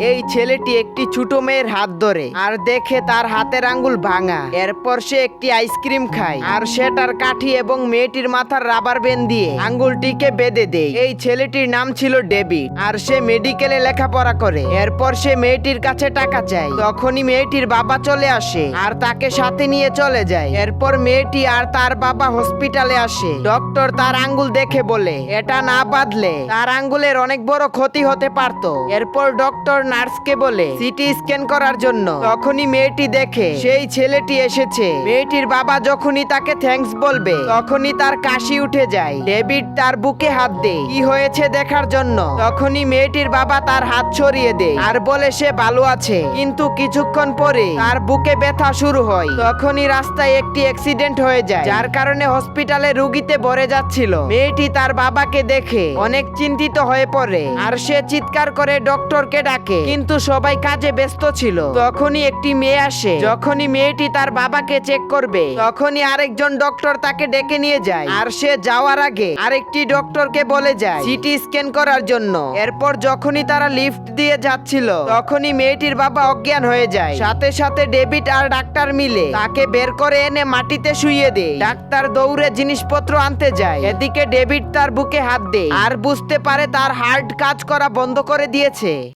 এই ছেলেটি একটি ছোট মেয়ের হাত ধরে আর দেখে তার হাতের আঙ্গুল ভাঙা। এরপর সে একটি আইসক্রিম খায় আর সেটার কাঠি এবং মেয়েটির মাথার রাবার বেন দিয়ে আঙ্গুলটিকে বেঁধে দেয়। এই ছেলেটির নাম ছিল ডেভিড আর সে মেডিকেলে লেখাপড়া করে। এরপর সে মেয়েটির কাছে টাকা চায়। তখনই মেয়েটির বাবা চলে আসে আর তাকে সাথে নিয়ে চলে যায়। এরপর মেয়েটি আর তার বাবা হসপিটালে আসে। ডক্টর তার আঙ্গুল দেখে বলে, এটা না বাঁধলে তার আঙ্গুলের অনেক বড় ক্ষতি হতে পারত। এরপর ডক্টর নার্সকে বলে, সিটি স্ক্যান করার জন্য। তখনই মেয়েটি দেখে, সেই ছেলেটি এসেছে। মেয়েটির বাবা যখনই তাকে থ্যাঙ্কস বলবে, তখনই তার কাশি উঠে যায়। ডেভিড তার বুকে হাত দেয়, কি হয়েছে দেখার জন্য? তখনই মেয়েটির বাবা তার হাত ছড়িয়ে দেয় আর বলে, সে ভালো আছে। কিন্তু কিছুক্ষণ পরে তার বুকে ব্যথা শুরু হয়। তখনই রাস্তায় একটি অ্যাক্সিডেন্ট হয়ে যায়, যার কারণে হসপিটালে রুগীতে ভরে যাচ্ছিল। মেয়েটি তার বাবাকে দেখে অনেক চিন্তিত হয়ে পড়ে আর সে চিৎকার করে ডক্টরকে ডাকে। কিন্তু সবাই কাজে ব্যস্ত ছিল। তখনই একটি মেয়ে আসে। যখনই মেয়েটি তার বাবাকে চেক করবে, তখনই আরেকজন ডক্টর তাকে ডেকে নিয়ে যায়। আর সে যাওয়ার আগে আরেকটি ডক্টরকে বলে যায় সিটি স্ক্যান করার জন্য। এরপর যখনই তারা লিফট দিয়ে যাচ্ছিল, তখনই মেয়েটির বাবা অজ্ঞান হয়ে যায়। সাথে সাথে ডেভিড আর ডাক্তার মিলে তাকে বের করে এনে মাটিতে শুইয়ে দেয়। ডাক্তার দৌড়ে জিনিসপত্র আনতে যায়। এদিকে ডেভিড তার বুকে হাত দেয়। আর বুঝতে পারে তার হার্ট কাজ করা বন্ধ করে দিয়েছে।